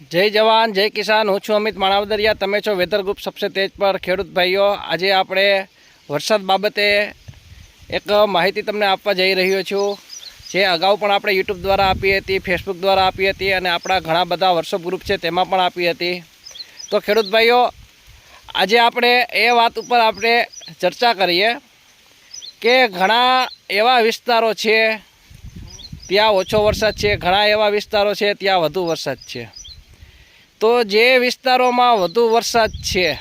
જય જવાન, જય કિસાન. હું છું અમિત માણાવદરિયા. તમે છો વેધર ગ્રુપ સબસે તેજ પર. ખેડૂત ભાઈઓ, આજે આપણે વરસાદ બાબતે એક માહિતી તમને આપવા જઈ રહ્યો છું. જે અગાઉ પણ આપણે યુટ્યુબ દ્વારા આપી હતી, ફેસબુક દ્વારા આપી હતી અને આપણા ઘણા બધા વોટ્સઅપ ગ્રુપ છે તેમાં પણ આપી હતી. તો ખેડૂત ભાઈઓ, આજે આપણે એ વાત ઉપર આપણે ચર્ચા કરીએ કે ઘણા એવા વિસ્તારો છે, ત્યાં ઓછો વરસાદ છે, ઘણા એવા વિસ્તારો છે, ત્યાં વધુ વરસાદ છે. તો જે વિસ્તારોમાં વધુ વરસાદ છે,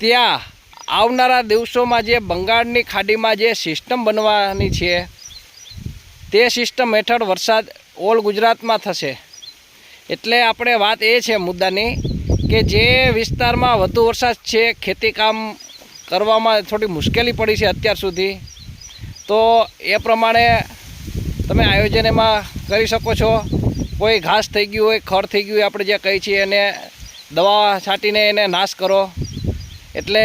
ત્યાં આવનારા દિવસોમાં જે બંગાળની ખાડીમાં જે સિસ્ટમ બનવાની છે, તે સિસ્ટમ હેઠળ વરસાદ ઓલ ગુજરાતમાં થશે. એટલે આપણે વાત એ છે મુદ્દાની કે જે વિસ્તારમાં વધુ વરસાદ છે ખેતીકામ કરવામાં થોડી મુશ્કેલી પડી છે અત્યાર સુધી, તો એ પ્રમાણે તમે આયોજન એમાં કરી શકો છો. કોઈ ઘાસ થઈ ગયું હોય ખર થઈ ગયું હોય, આપણે જે કહીએ છીએ, એને દવા છાંટીને એને નાશ કરો. એટલે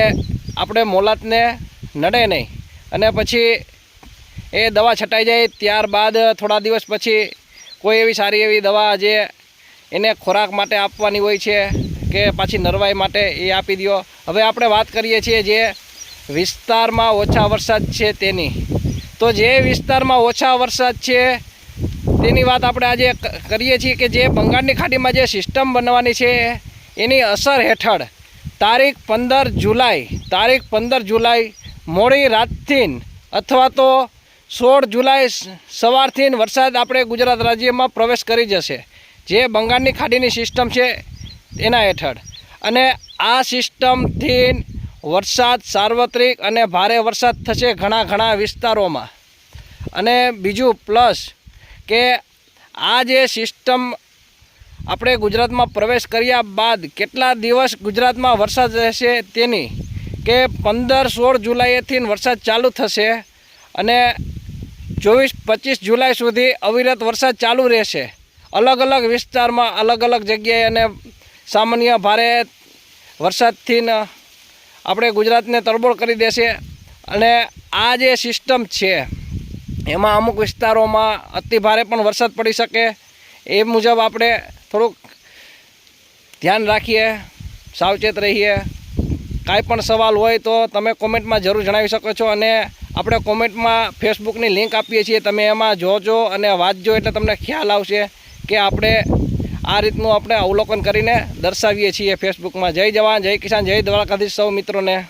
આપણે મોલાતને નડે નહીં. અને પછી એ દવા છટાઈ જાય, ત્યારબાદ થોડા દિવસ પછી કોઈ એવી સારી એવી દવા જે એને ખોરાક માટે આપવાની હોય છે કે પાછી નરવાઈ માટે એ આપી દો હવે આપણે વાત કરીએ છીએ જે વિસ્તારમાં ઓછા વરસાદ છે તેની. તો જે વિસ્તારમાં ઓછા વરસાદ છે તેની વાત આપણે આજે કરીએ છીએ કે જે બંગાળની ખાડીમાં જે સિસ્ટમ બનવાની છે, એની અસર હેઠળ તારીખ પંદર જુલાઈ, તારીખ પંદર જુલાઈ મોડી રાતથી અથવા તો સોળ જુલાઈ સવારથી વરસાદ આપણે ગુજરાત રાજ્યમાં પ્રવેશ કરી જશે. જે બંગાળની ખાડીની સિસ્ટમ છે, એના હેઠળ. અને આ સિસ્ટમથી વરસાદ સાર્વત્રિક અને ભારે વરસાદ થશે ઘણા ઘણા વિસ્તારોમાં. અને બીજું પ્લસ કે આ જે સિસ્ટમ આપણે ગુજરાતમાં પ્રવેશ કર્યા બાદ કેટલા દિવસ ગુજરાતમાં વરસાદ રહેશે તેની, કે પંદર સોળ જુલાઈથી વરસાદ ચાલુ થશે અને ચોવીસ પચીસ જુલાઈ સુધી અવિરત વરસાદ ચાલુ રહેશે. અલગ અલગ વિસ્તારમાં અલગ અલગ જગ્યાએ અને સામાન્ય ભારે વરસાદથી આપણે ગુજરાતને તરબોળ કરી દેશે. અને આ જે સિસ્ટમ છે એમાં અમુક વિસ્તારોમાં અતિભારે પણ વરસાદ પડી શકે એ મુજબ આપણે થોડુંક ધ્યાન રાખીએ, સાવચેત રહીએ. કાંઈ પણ સવાલ હોય તો તમે કોમેન્ટમાં જરૂર જણાવી શકો છો અને આપણે કોમેન્ટમાં ફેસબુકની લિંક આપીએ છીએ, તમે એમાં જોજો અને વાંચજો એટલે તમને ખ્યાલ આવશે કે આપણે આ રીતનું આપણે અવલોકન કરીને દર્શાવીએ છીએ ફેસબુકમાં. જય જવાન, જય કિસાન, જય દ્વારકાધીશ સૌ મિત્રોને.